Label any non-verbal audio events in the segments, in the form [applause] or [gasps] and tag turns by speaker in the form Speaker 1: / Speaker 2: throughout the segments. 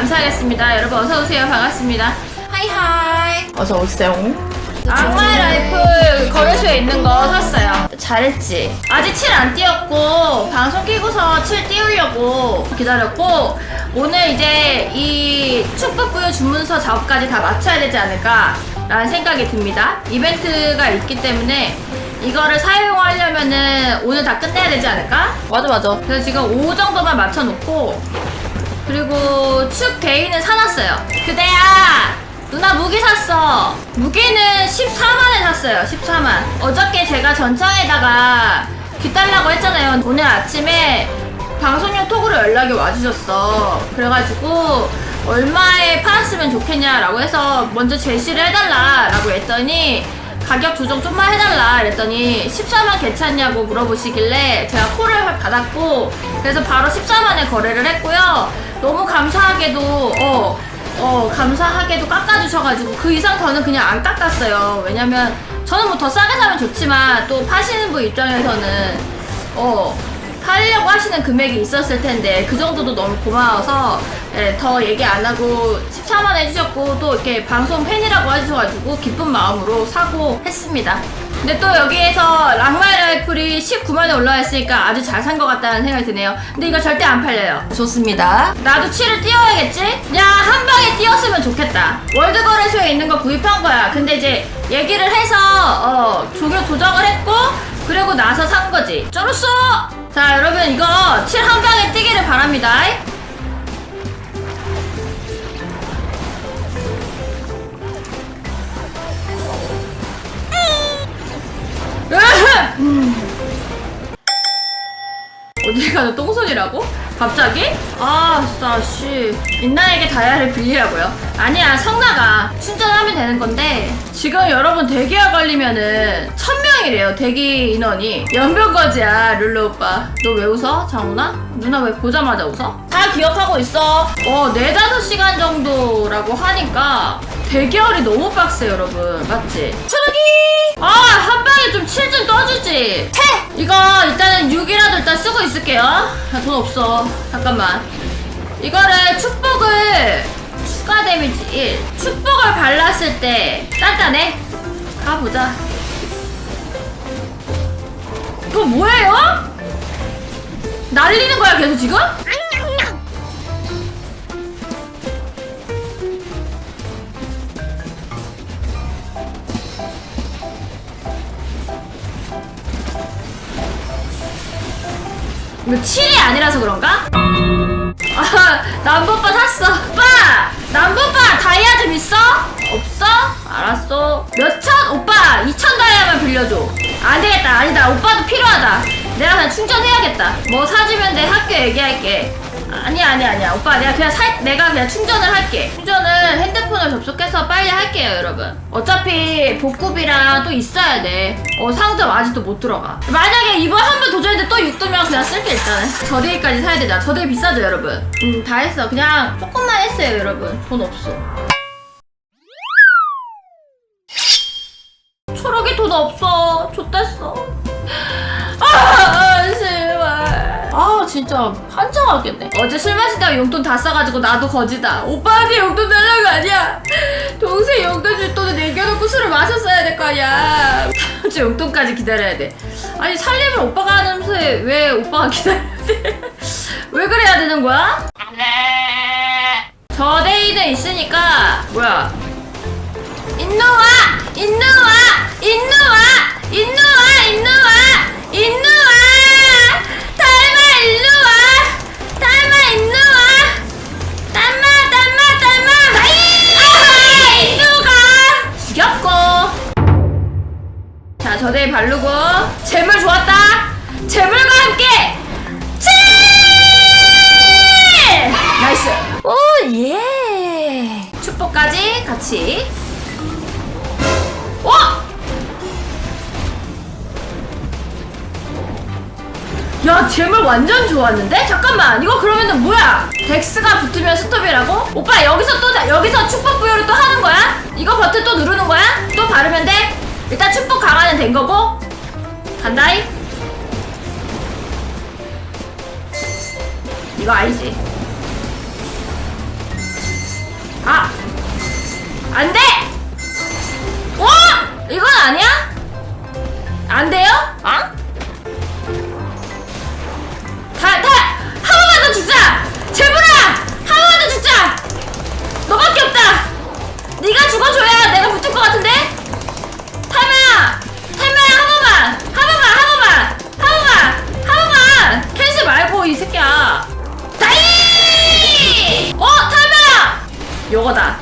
Speaker 1: 감사하겠습니다. 여러분 어서 오세요. 반갑습니다. 하이하이.
Speaker 2: 어서 오세요.
Speaker 1: 악마의 라이플 거래소에 있는 거 샀어요. 잘했지. 아직 칠 안 띄웠고 방송 끼고서 칠 띄우려고 기다렸고 오늘 이제 이 축복부여 주문서 작업까지 다 맞춰야 되지 않을까라는 생각이 듭니다. 이벤트가 있기 때문에 이거를 사용하려면은 오늘 다 끝내야 되지 않을까?
Speaker 2: 맞아 맞아.
Speaker 1: 그래서 지금 5 정도만 맞춰놓고 그리고 축 개인은 사놨어요. 그대야 누나 무기 샀어. 무기는 14만에 샀어요. 14만. 어저께 제가 전창에다가 기달라고 했잖아요. 오늘 아침에 방송용 톡으로 연락이 와주셨어. 그래가지고 얼마에 팔았으면 좋겠냐라고 해서 먼저 제시를 해달라라고 했더니 가격 조정 좀만 해달라 그랬더니 14만 괜찮냐고 물어보시길래 제가 콜을 받았고 그래서 바로 14만에 거래를 했고요 너무 감사하게도 어, 어 감사하게도 깎아주셔가지고 그 이상 저는 그냥 안 깎았어요 왜냐면 저는 뭐 더 싸게 사면 좋지만 또 파시는 분 입장에서는 어 팔려고 하시는 금액이 있었을 텐데 그 정도도 너무 고마워서 예, 더 얘기 안 하고 14만 해주셨고 또 이렇게 방송 팬이라고 해주셔가지고 기쁜 마음으로 사고 했습니다. 근데 또 여기에서 랑말 라이플이 19만에 올라와 있으니까 아주 잘 산 것 같다는 생각이 드네요. 근데 이거 절대 안 팔려요.
Speaker 2: 좋습니다.
Speaker 1: 나도 7을 띄워야겠지? 야, 한 방에 띄웠으면 좋겠다. 월드 거래소에 있는 거 구입한 거야. 근데 이제 얘기를 해서, 어, 조교 조정을 했고, 그리고 나서 산 거지. 쩔었어! 자, 여러분, 이거 7 한 방에 뛰기를 바랍니다. [laughs] 어딜 가도 똥손이라고? 갑자기? 아, 진짜, 씨. 인나에게 다이아를 빌리라고요? 아니야, 성나가. 충전하면 되는 건데, 지금 여러분 대기가 걸리면은, 천명이래요 대기 인원이. 연병거지야, 룰루 오빠. 너 왜 웃어? 장훈아? 누나 왜 보자마자 웃어? 다 기억하고 있어. 어, 네다섯 시간 정도라고 하니까, 대결이 너무 빡세, 여러분. 맞지? 초록이! 아, 한 방에 좀 칠 좀 떠주지. 태! 이거 일단은 6이라도 일단 쓰고 있을게요. 아, 돈 없어. 잠깐만. 이거를 축복을 추가 데미지 1. 축복을 발랐을 때 단단해. 가보자. 이거 뭐예요? 날리는 거야 계속 지금? 이거 7이 아니라서 그런가? 아, 남보빠 샀어. 오빠! 남보빠 다이아 좀 있어? 없어? 알았어. 몇 천? 오빠 2천 다이아만 빌려줘. 안 되겠다. 아니다. 오빠도 필요하다. 내가 그냥 충전해야겠다. 뭐 사주면 내 학교 얘기할게. 아니야, 아니야, 아니야. 오빠, 내가 그냥 살, 내가 그냥 충전을 할게. 충전을 핸드폰을 접속해서 빨리 할게요, 여러분. 어차피 복급이랑 또 있어야 돼. 어, 상점 아직도 못 들어가. 만약에 이번 한 번 도전했는데 또 6도면 그냥 쓸게, 일단은. 저대기까지 사야 되잖아. 저대기 비싸죠, 여러분. 음, 다 했어. 그냥 조금만 했어요, 여러분. 돈 없어. 초록이 돈 없어. 좆됐어. 진짜 환장하겠네. 어제 술 마시다가 용돈 다 써가지고 나도 거지다. 오빠한테 용돈 달라는 거 아니야. 동생 용돈 줄 돈을 남겨놓고 술을 마셨어야 될 거 아니야. 다음 주 용돈까지 기다려야 돼. 아니, 살림을 오빠가 하면서 왜 오빠가 기다려야 돼? 왜 그래야 되는 거야? 저데이는 있으니까, 뭐야. 인누와! 인누와! 인누와! 인누와! 인누와! 인누와! 바르고 재물 좋았다! 재물과 함께 칠! 나이스! 오, 예! 축복까지 같이 와! 야, 재물 완전 좋았는데? 잠깐만, 이거 그러면은 뭐야? 덱스가 붙으면 스톱이라고? 오빠, 여기서 또, 여기서 축복 부여를 또 하는 거야? 이거 버튼 또 누르는 거야? 또 바르 된 거고? 간다이 이거 아니지. 아! 안돼! 오 어? 이건 아니야? 안 돼요? 요거다.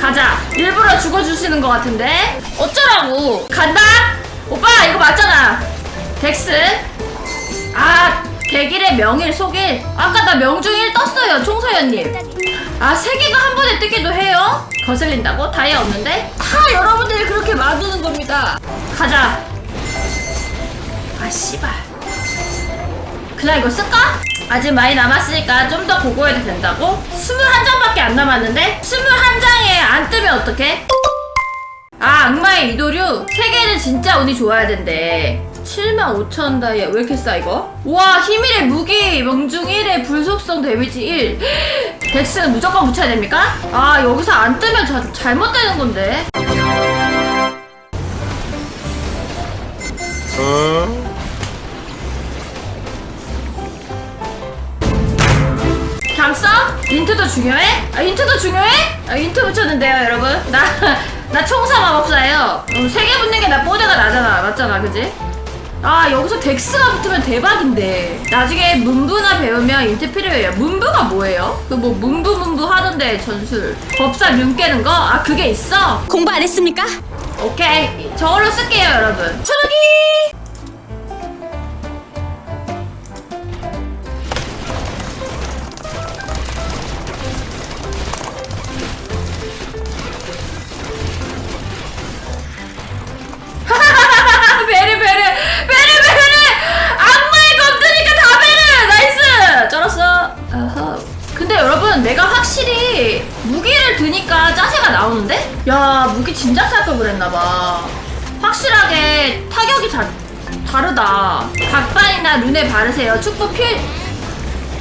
Speaker 1: 가자. 일부러 죽어주시는 것 같은데? 어쩌라고? 간다? 오빠 이거 맞잖아. 덱스. 아 대길의 명일 속일. 아까 나 명중일 떴어요 총서연님. 아 세 개가 한 번에 뜨기도 해요? 거슬린다고? 다이아 없는데? 다 여러분들이 그렇게 만드는 겁니다. 가자. 아 씨발. 그냥 이거 쓸까? 아직 많이 남았으니까 좀 더 고고해도 된다고? 21장밖에 안 남았는데? 21장에 안 뜨면 어떡해? 아 악마의 이도류 3개는 진짜 운이 좋아야 된대 75,000 다이아 왜 이렇게 싸 이거? 와 힘일의 무기 명중 1의 불속성 데미지 1 덱스는 [gasps] 무조건 붙여야 됩니까? 아 여기서 안 뜨면 자, 잘못되는 건데 장 인트도 중요해? 아 인트도 중요해? 아 인트 붙였는데요 여러분 나 나 총사 마법사예요 음, 세개 붙는 게 나 뽀대가 나잖아 맞잖아 그지? 아 여기서 덱스가 붙으면 대박인데 나중에 문부나 배우면 인트 필요해요 문부가 뭐예요? 그 뭐 문부 문부 하던데 전술 법사 륜 깨는 거? 아 그게 있어?
Speaker 2: 공부 안 했습니까?
Speaker 1: 오케이 저걸로 쓸게요 여러분 초록이 야 무기 진짜 쌀 걸 그랬나봐 확실하게 타격이 다, 다르다 각반이나 룬에 바르세요 축복 피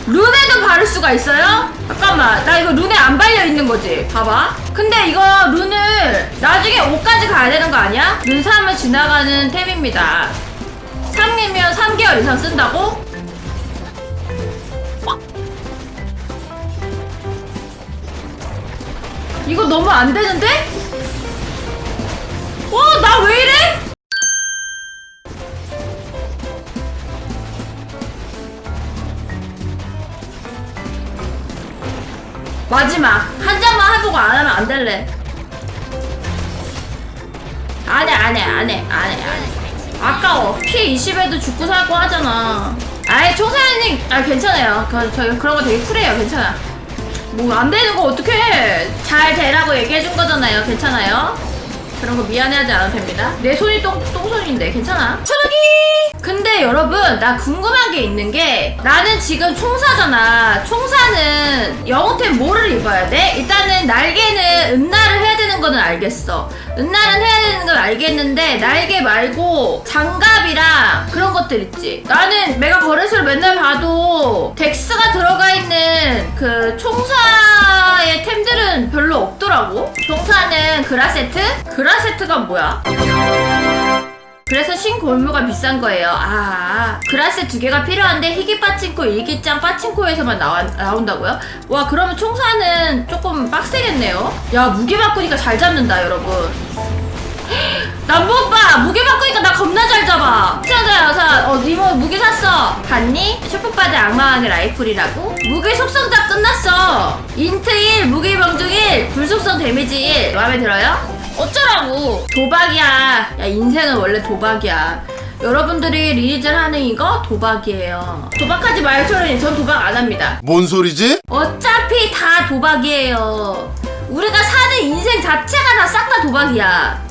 Speaker 1: 룬에도 바를 수가 있어요? 잠깐만 나 이거 룬에 안 발려 있는 거지 봐봐 근데 이거 룬을 나중에 5까지 가야 되는 거 아니야? 룬 3을 지나가는 템입니다 3이면 3개월 이상 쓴다고? 이거 너무 안 되는데? 왜 이래? 마지막 한 장만 해보고 안 하면 안 될래. 안해 안해 안해 안해 안해. 아까워. 피 20에도 죽고 살고 하잖아. 아예 총사님 아 괜찮아요. 그, 저 그런 거 되게 쿨해요. 괜찮아. 뭐 안 되는 거 어떡해. 잘 되라고 얘기해 준 거잖아요. 괜찮아요. 그런 거 미안해하지 않아도 됩니다. 내 손이 똥, 똥손인데 괜찮아. 초록이! 근데 여러분 나 궁금한 게 있는 게 나는 지금 총사잖아. 총사는 영어템 뭐를 입어야 돼? 일단은 날개는 은나를 해야 되는 거는 알겠어. 은나는 해야 되는 건 알겠는데 날개 말고 장갑이랑 그런 것들 있지. 나는 내가 거래소를 맨날 봐도 덱스가 들어가 있는 그 총사의 템들은 별로 없더라고. 총사는 그라세트? 그라세트가 뭐야? 그래서 신골무가 비싼 거예요. 아, 그라스 두 개가 필요한데 희귀 빠친코, 일기장 빠친코에서만 나와, 나온다고요? 와, 그러면 총사는 조금 빡세겠네요. 야, 무게 바꾸니까 잘 잡는다, 여러분. [gasps] 남보 오빠 무게 바꾸니까 나 겁나 잘 잡아 시청자 여사 어 니모 무게 샀어 봤니? 슈퍼바드 악마왕의 라이플이라고? 무게 속성 다 끝났어 인트 1 무게 병중 1 불속성 데미지 1 마음에 들어요? 어쩌라고 도박이야 야 인생은 원래 도박이야 여러분들이 리니지를 하는 이거 도박이에요 도박하지 마요 초련이 전 도박 안 합니다
Speaker 3: 뭔 소리지?
Speaker 1: 어차피 다 도박이에요. 우리가 사는 인생 자체가 다 싹 다 도박이야.